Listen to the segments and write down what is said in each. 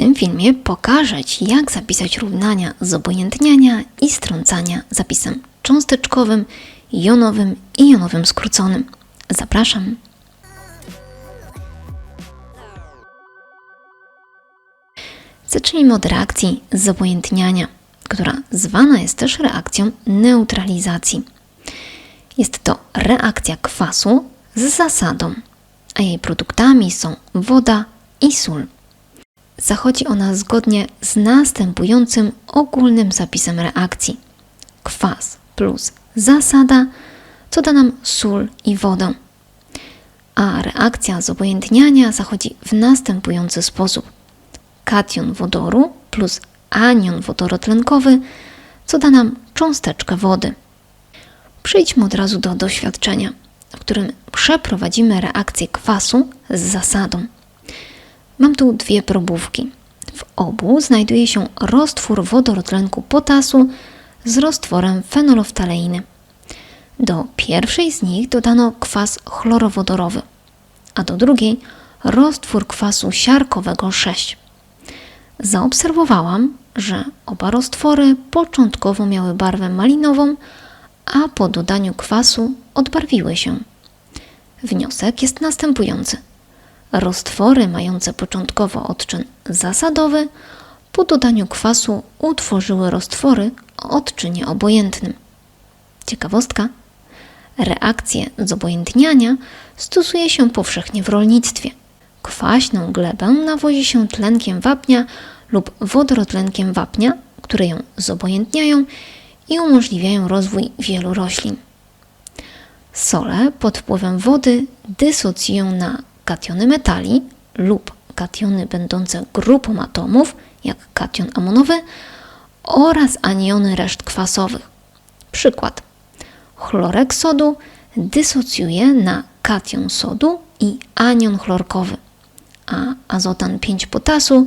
tym filmie pokażę Ci, jak zapisać równania z obojętniania i strącania zapisem cząsteczkowym, jonowym i jonowym skróconym. Zapraszam. Zacznijmy od reakcji zobojętniania, która zwana jest też reakcją neutralizacji. Jest to reakcja kwasu z zasadą, a jej produktami są woda i sól. Zachodzi ona zgodnie z następującym ogólnym zapisem reakcji. Kwas plus zasada, co da nam sól i wodę. A reakcja zobojętniania zachodzi w następujący sposób. Kation wodoru plus anion wodorotlenkowy, co da nam cząsteczkę wody. Przejdźmy od razu do doświadczenia, w którym przeprowadzimy reakcję kwasu z zasadą. Mam tu dwie probówki. W obu znajduje się roztwór wodorotlenku potasu z roztworem fenoloftaleiny. Do pierwszej z nich dodano kwas chlorowodorowy, a do drugiej roztwór kwasu siarkowego 6. Zaobserwowałam, że oba roztwory początkowo miały barwę malinową, a po dodaniu kwasu odbarwiły się. Wniosek jest następujący. Roztwory mające początkowo odczyn zasadowy po dodaniu kwasu utworzyły roztwory o odczynie obojętnym. Ciekawostka. Reakcję zobojętniania stosuje się powszechnie w rolnictwie. Kwaśną glebę nawozi się tlenkiem wapnia lub wodorotlenkiem wapnia, które ją zobojętniają i umożliwiają rozwój wielu roślin. Sole pod wpływem wody dysocjują na kationy metali lub kationy będące grupą atomów, jak kation amonowy, oraz aniony reszt kwasowych. Przykład. Chlorek sodu dysocjuje na kation sodu i anion chlorkowy, a azotan 5 potasu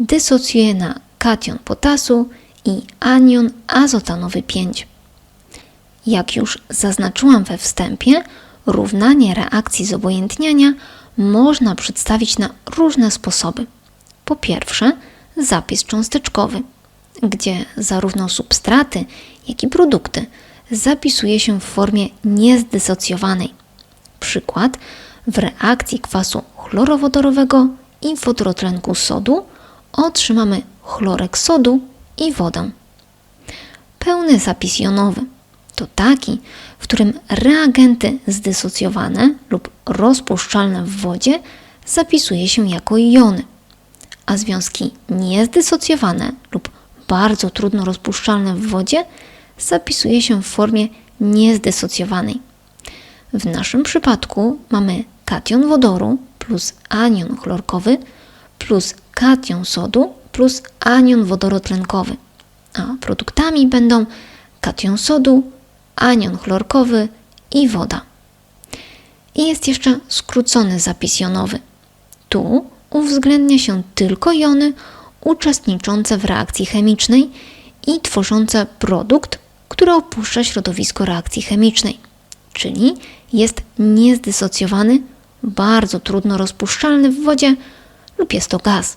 dysocjuje na kation potasu i anion azotanowy 5. Jak już zaznaczyłam we wstępie, równanie reakcji zobojętniania można przedstawić na różne sposoby. Po pierwsze, zapis cząsteczkowy, gdzie zarówno substraty, jak i produkty zapisuje się w formie niezdysocjowanej. Przykład w reakcji kwasu chlorowodorowego i wodorotlenku sodu otrzymamy chlorek sodu i wodę. Pełny zapis jonowy to taki, w którym reagenty zdysocjowane lub rozpuszczalne w wodzie zapisuje się jako jony, a związki niezdysocjowane lub bardzo trudno rozpuszczalne w wodzie zapisuje się w formie niezdysocjowanej. W naszym przypadku mamy kation wodoru plus anion chlorkowy plus kation sodu plus anion wodorotlenkowy, a produktami będą kation sodu, anion chlorkowy i woda. I jest jeszcze skrócony zapis jonowy. Tu uwzględnia się tylko jony uczestniczące w reakcji chemicznej i tworzące produkt, który opuszcza środowisko reakcji chemicznej, czyli jest niezdysocjowany, bardzo trudno rozpuszczalny w wodzie lub jest to gaz.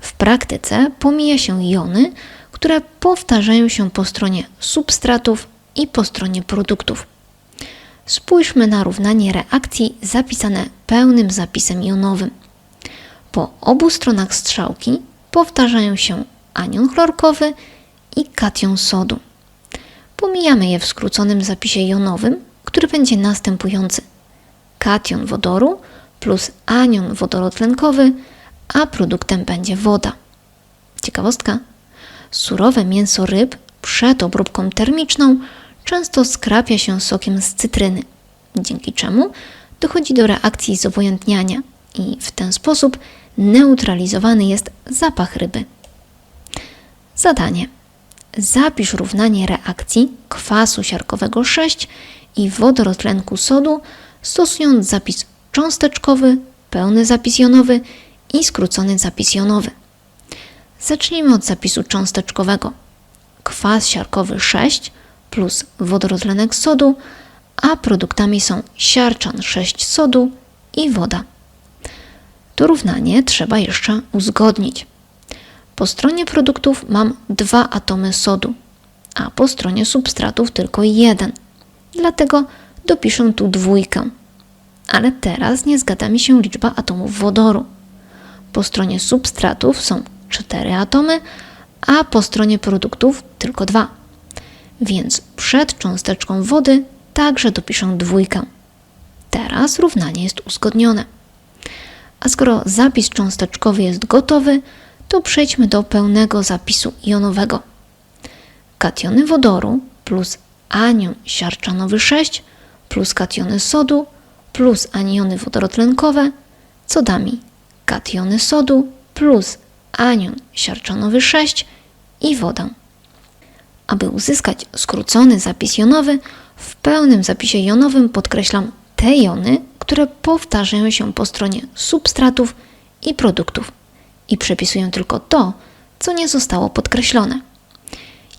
W praktyce pomija się jony, które powtarzają się po stronie substratów i po stronie produktów. Spójrzmy na równanie reakcji zapisane pełnym zapisem jonowym. Po obu stronach strzałki powtarzają się anion chlorkowy i kation sodu. Pomijamy je w skróconym zapisie jonowym, który będzie następujący. Kation wodoru plus anion wodorotlenkowy, a produktem będzie woda. Ciekawostka. Surowe mięso ryb przed obróbką termiczną często skrapia się sokiem z cytryny, dzięki czemu dochodzi do reakcji zobojętniania i w ten sposób neutralizowany jest zapach ryby. Zadanie. Zapisz równanie reakcji kwasu siarkowego 6 i wodorotlenku sodu stosując zapis cząsteczkowy, pełny zapis jonowy i skrócony zapis jonowy. Zacznijmy od zapisu cząsteczkowego. Kwas siarkowy 6 plus wodorotlenek sodu, a produktami są siarczan 6 sodu i woda. To równanie trzeba jeszcze uzgodnić. Po stronie produktów mam dwa atomy sodu, a po stronie substratów tylko jeden. Dlatego dopiszę tu dwójkę. Ale teraz nie zgadza mi się liczba atomów wodoru. Po stronie substratów są cztery atomy, a po stronie produktów tylko dwa. Więc przed cząsteczką wody także dopiszę dwójkę. Teraz równanie jest uzgodnione. A skoro zapis cząsteczkowy jest gotowy, to przejdźmy do pełnego zapisu jonowego. Kationy wodoru plus anion siarczanowy 6 plus kationy sodu plus aniony wodorotlenkowe, co da mi kationy sodu plus anion siarczanowy 6 i wodę. Aby uzyskać skrócony zapis jonowy, w pełnym zapisie jonowym podkreślam te jony, które powtarzają się po stronie substratów i produktów i przepisuję tylko to, co nie zostało podkreślone.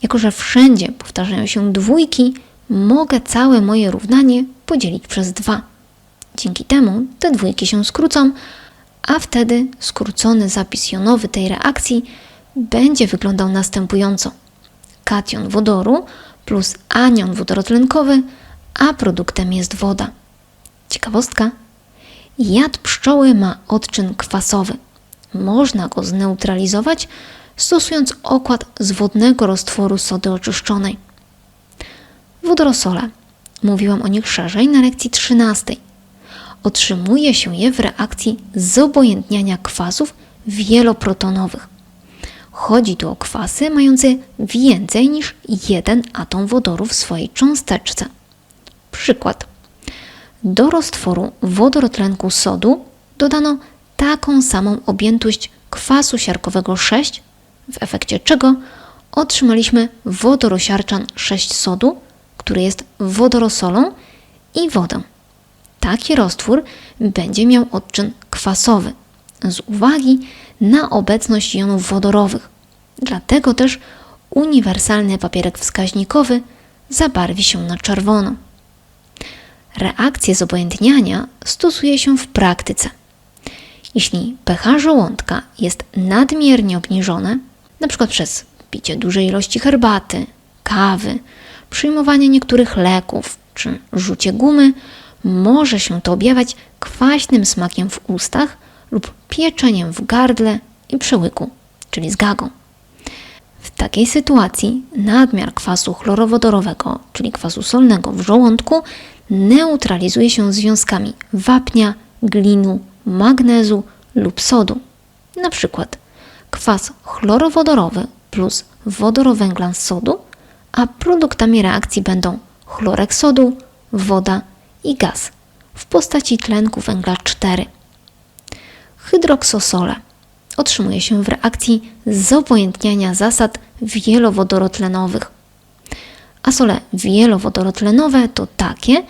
Jako, że wszędzie powtarzają się dwójki, mogę całe moje równanie podzielić przez dwa. Dzięki temu te dwójki się skrócą, a wtedy skrócony zapis jonowy tej reakcji będzie wyglądał następująco. Kation wodoru plus anion wodorotlenkowy, a produktem jest woda. Ciekawostka. Jad pszczoły ma odczyn kwasowy. Można go zneutralizować stosując okład z wodnego roztworu sody oczyszczonej. Wodorosole. Mówiłam o nich szerzej na lekcji 13. Otrzymuje się je w reakcji zobojętniania kwasów wieloprotonowych. Chodzi tu o kwasy mające więcej niż jeden atom wodoru w swojej cząsteczce. Przykład. Do roztworu wodorotlenku sodu dodano taką samą objętość kwasu siarkowego 6, w efekcie czego otrzymaliśmy wodorosiarczan 6 sodu, który jest wodorosolą i wodę. Taki roztwór będzie miał odczyn kwasowy z uwagi na obecność jonów wodorowych. Dlatego też uniwersalny papierek wskaźnikowy zabarwi się na czerwono. Reakcje zobojętniania stosuje się w praktyce. Jeśli pH żołądka jest nadmiernie obniżone, np. przez picie dużej ilości herbaty, kawy, przyjmowanie niektórych leków czy rzucie gumy, może się to objawiać kwaśnym smakiem w ustach lub pieczeniem w gardle i przełyku, czyli zgagą. W takiej sytuacji nadmiar kwasu chlorowodorowego, czyli kwasu solnego w żołądku, neutralizuje się związkami wapnia, glinu, magnezu lub sodu. Na przykład kwas chlorowodorowy plus wodorowęglan z sodu, a produktami reakcji będą chlorek sodu, woda i gaz w postaci tlenku węgla 4. Hydroksosole otrzymuje się w reakcji zobojętniania zasad wielowodorotlenowych. A sole wielowodorotlenowe to takie,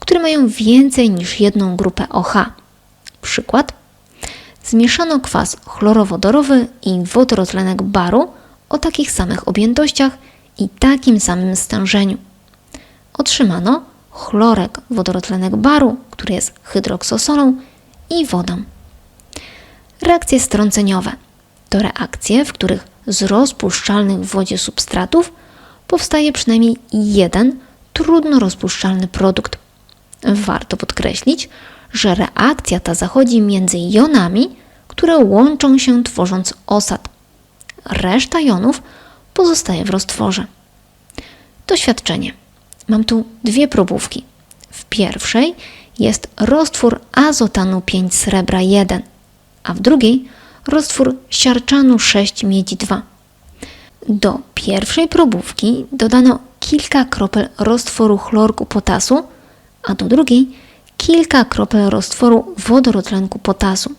które mają więcej niż jedną grupę OH. Przykład. Zmieszano kwas chlorowodorowy i wodorotlenek baru o takich samych objętościach i takim samym stężeniu. Otrzymano chlorek wodorotlenek baru, który jest hydroksosolą i wodą. Reakcje strąceniowe to reakcje, w których z rozpuszczalnych w wodzie substratów powstaje przynajmniej jeden trudno rozpuszczalny produkt. Warto podkreślić, że reakcja ta zachodzi między jonami, które łączą się tworząc osad. Reszta jonów pozostaje w roztworze. Doświadczenie. Mam tu dwie probówki. W pierwszej jest roztwór azotanu 5 srebra 1, a w drugiej roztwór siarczanu 6 miedzi 2. Do pierwszej probówki dodano kilka kropel roztworu chlorku potasu, a do drugiej kilka kropel roztworu wodorotlenku potasu.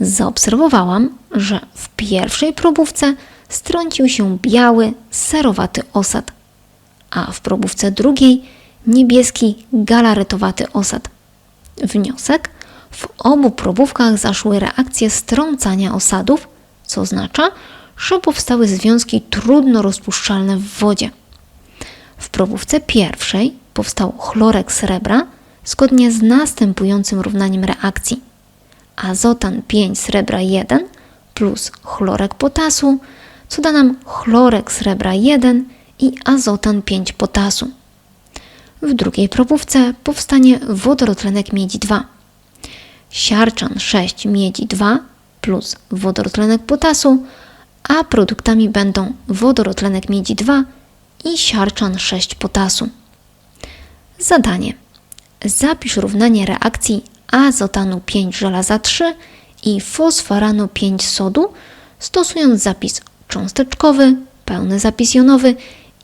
Zaobserwowałam, że w pierwszej probówce strącił się biały, serowaty osad, a w probówce drugiej niebieski, galaretowaty osad. Wniosek – w obu probówkach zaszły reakcje strącania osadów, co oznacza, że powstały związki trudno rozpuszczalne w wodzie. W probówce pierwszej powstał chlorek srebra zgodnie z następującym równaniem reakcji. Azotan 5 srebra 1 plus chlorek potasu, co da nam chlorek srebra 1 i azotan 5 potasu. W drugiej probówce powstanie wodorotlenek miedzi 2. Siarczan 6 miedzi 2 plus wodorotlenek potasu, a produktami będą wodorotlenek miedzi 2 i siarczan 6 potasu. Zadanie. Zapisz równanie reakcji azotanu 5 żelaza 3 i fosforanu 5 sodu, stosując zapis cząsteczkowy, pełny zapis jonowy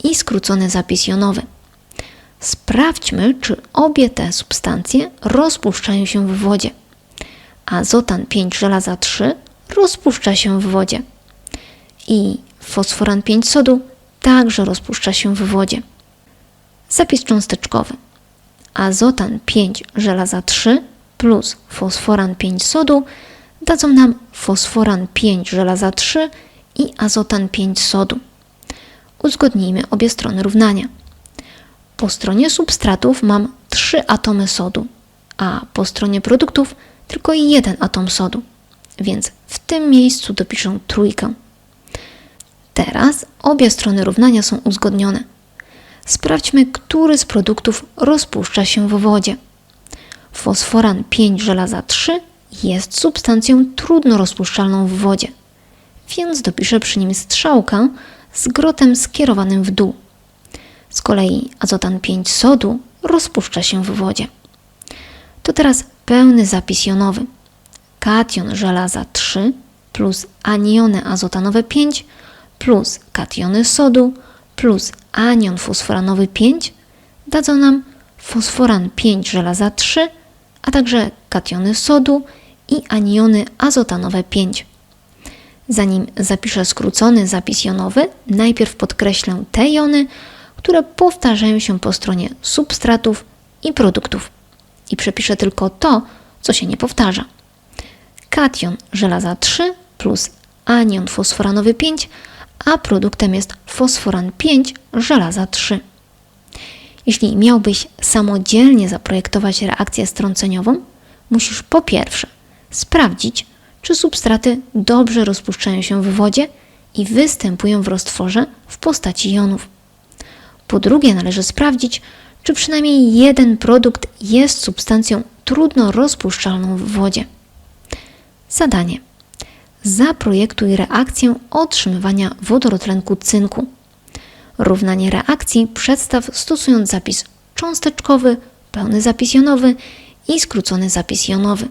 i skrócony zapis jonowy. Sprawdźmy, czy obie te substancje rozpuszczają się w wodzie. Azotan 5 żelaza 3 rozpuszcza się w wodzie i fosforan 5 sodu także rozpuszcza się w wodzie. Zapis cząsteczkowy. Azotan 5 żelaza 3 plus fosforan 5 sodu dadzą nam fosforan 5 żelaza 3 i azotan 5 sodu. Uzgodnijmy obie strony równania. Po stronie substratów mam 3 atomy sodu, a po stronie produktów tylko jeden atom sodu, więc w tym miejscu dopiszę trójkę. Teraz obie strony równania są uzgodnione. Sprawdźmy, który z produktów rozpuszcza się w wodzie. Fosforan 5 żelaza 3 jest substancją trudno rozpuszczalną w wodzie, więc dopiszę przy nim strzałkę z grotem skierowanym w dół. Z kolei azotan 5 sodu rozpuszcza się w wodzie. To teraz pełny zapis jonowy. Kation żelaza 3 plus aniony azotanowe 5 plus kationy sodu plus anion fosforanowy 5 dadzą nam fosforan 5 żelaza 3, a także kationy sodu i aniony azotanowe 5. Zanim zapiszę skrócony zapis jonowy, najpierw podkreślę te jony, które powtarzają się po stronie substratów i produktów. I przepiszę tylko to, co się nie powtarza. Kation żelaza 3 plus anion fosforanowy 5, a produktem jest fosforan 5 żelaza 3. Jeśli miałbyś samodzielnie zaprojektować reakcję strąceniową, musisz po pierwsze sprawdzić, czy substraty dobrze rozpuszczają się w wodzie i występują w roztworze w postaci jonów. Po drugie, należy sprawdzić, czy przynajmniej jeden produkt jest substancją trudno rozpuszczalną w wodzie. Zadanie. Zaprojektuj reakcję otrzymywania wodorotlenku cynku. Równanie reakcji przedstaw stosując zapis cząsteczkowy, pełny zapis jonowy i skrócony zapis jonowy.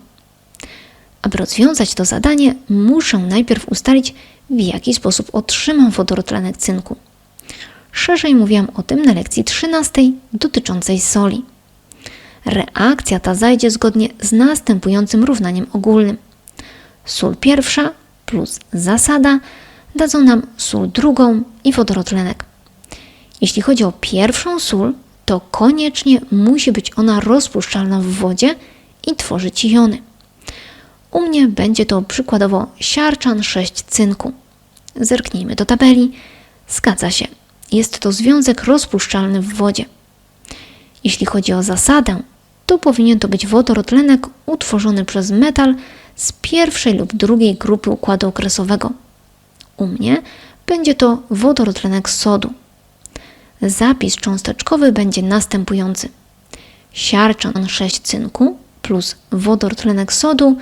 Aby rozwiązać to zadanie, muszę najpierw ustalić, w jaki sposób otrzymam wodorotlenek cynku. Szerzej mówiłam o tym na lekcji 13 dotyczącej soli. Reakcja ta zajdzie zgodnie z następującym równaniem ogólnym. Sól pierwsza plus zasada dadzą nam sól drugą i wodorotlenek. Jeśli chodzi o pierwszą sól, to koniecznie musi być ona rozpuszczalna w wodzie i tworzyć jony. U mnie będzie to przykładowo siarczan 6 cynku. Zerknijmy do tabeli. Zgadza się. Jest to związek rozpuszczalny w wodzie. Jeśli chodzi o zasadę, to powinien to być wodorotlenek utworzony przez metal z pierwszej lub drugiej grupy układu okresowego. U mnie będzie to wodorotlenek sodu. Zapis cząsteczkowy będzie następujący. Siarczan 6 cynku plus wodorotlenek sodu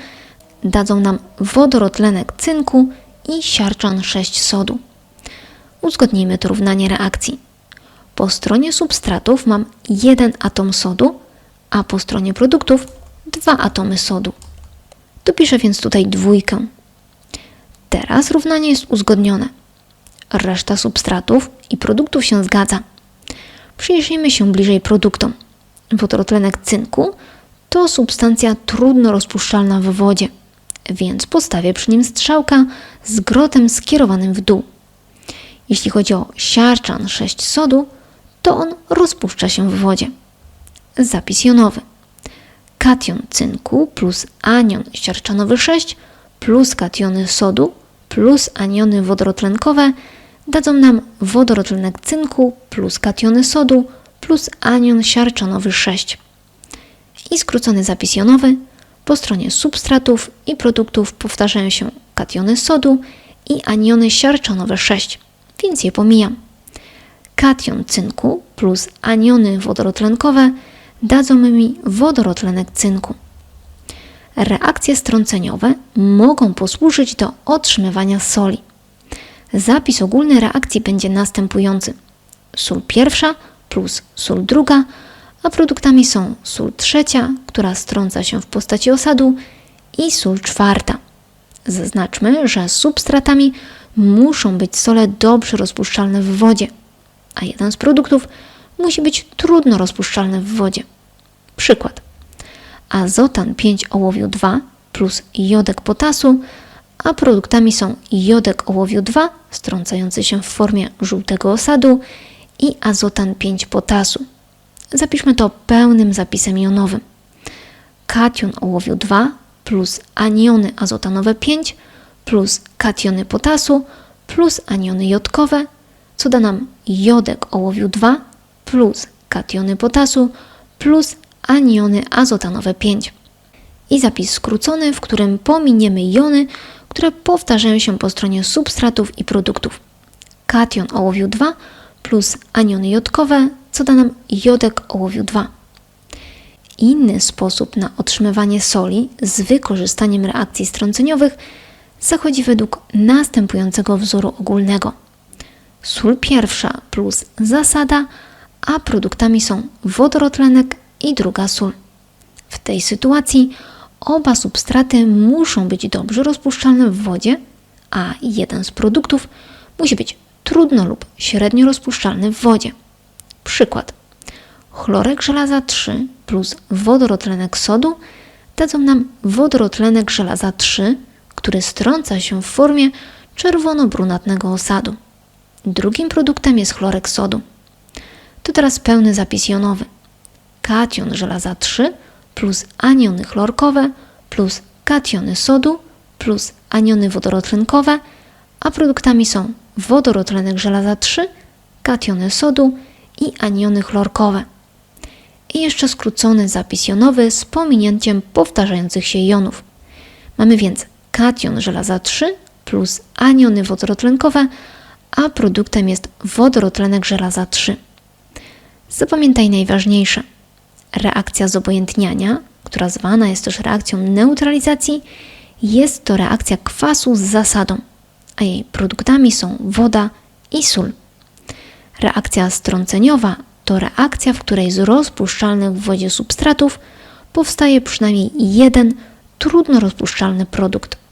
dadzą nam wodorotlenek cynku i siarczan 6 sodu. Uzgodnijmy to równanie reakcji. Po stronie substratów mam jeden atom sodu, a po stronie produktów dwa atomy sodu. Dopiszę więc tutaj dwójkę. Teraz równanie jest uzgodnione. Reszta substratów i produktów się zgadza. Przyjrzyjmy się bliżej produktom. Wodorotlenek cynku to substancja trudno rozpuszczalna w wodzie, więc postawię przy nim strzałka z grotem skierowanym w dół. Jeśli chodzi o siarczan 6 sodu, to on rozpuszcza się w wodzie. Zapis jonowy. Kation cynku plus anion siarczanowy 6 plus kationy sodu plus aniony wodorotlenkowe dadzą nam wodorotlenek cynku plus kationy sodu plus anion siarczanowy 6. I skrócony zapis jonowy. Po stronie substratów i produktów powtarzają się kationy sodu i aniony siarczanowe 6, więc je pomijam. Kation cynku plus aniony wodorotlenkowe dadzą mi wodorotlenek cynku. Reakcje strąceniowe mogą posłużyć do otrzymywania soli. Zapis ogólny reakcji będzie następujący. Sól pierwsza plus sól druga, a produktami są sól trzecia, która strąca się w postaci osadu i sól czwarta. Zaznaczmy, że substratami muszą być sole dobrze rozpuszczalne w wodzie, a jeden z produktów musi być trudno rozpuszczalny w wodzie. Przykład. Azotan 5 ołowiu 2 plus jodek potasu, a produktami są jodek ołowiu 2 strącający się w formie żółtego osadu i azotan 5 potasu. Zapiszmy to pełnym zapisem jonowym. Kation ołowiu 2 plus aniony azotanowe 5 plus kationy potasu plus aniony jodkowe, co da nam jodek ołowiu 2 plus kationy potasu plus aniony azotanowe 5. I zapis skrócony, w którym pominiemy jony, które powtarzają się po stronie substratów i produktów. Kation ołowiu 2 plus aniony jodkowe, co da nam jodek ołowiu 2. Inny sposób na otrzymywanie soli z wykorzystaniem reakcji strąceniowych zachodzi według następującego wzoru ogólnego. Sól pierwsza plus zasada, a produktami są wodorotlenek i druga sól. W tej sytuacji oba substraty muszą być dobrze rozpuszczalne w wodzie, a jeden z produktów musi być trudno lub średnio rozpuszczalny w wodzie. Przykład. Chlorek żelaza 3 plus wodorotlenek sodu dadzą nam wodorotlenek żelaza 3, który strąca się w formie czerwono-brunatnego osadu. Drugim produktem jest chlorek sodu. To teraz pełny zapis jonowy. Kation żelaza 3 plus aniony chlorkowe plus kationy sodu plus aniony wodorotlenkowe, a produktami są wodorotlenek żelaza 3, kationy sodu i aniony chlorkowe. I jeszcze skrócony zapis jonowy z pominięciem powtarzających się jonów. Mamy więc kation żelaza 3 plus aniony wodorotlenkowe, a produktem jest wodorotlenek żelaza 3. Zapamiętaj najważniejsze. Reakcja zobojętniania, która zwana jest też reakcją neutralizacji, jest to reakcja kwasu z zasadą, a jej produktami są woda i sól. Reakcja strąceniowa to reakcja, w której z rozpuszczalnych w wodzie substratów powstaje przynajmniej jeden trudno rozpuszczalny produkt.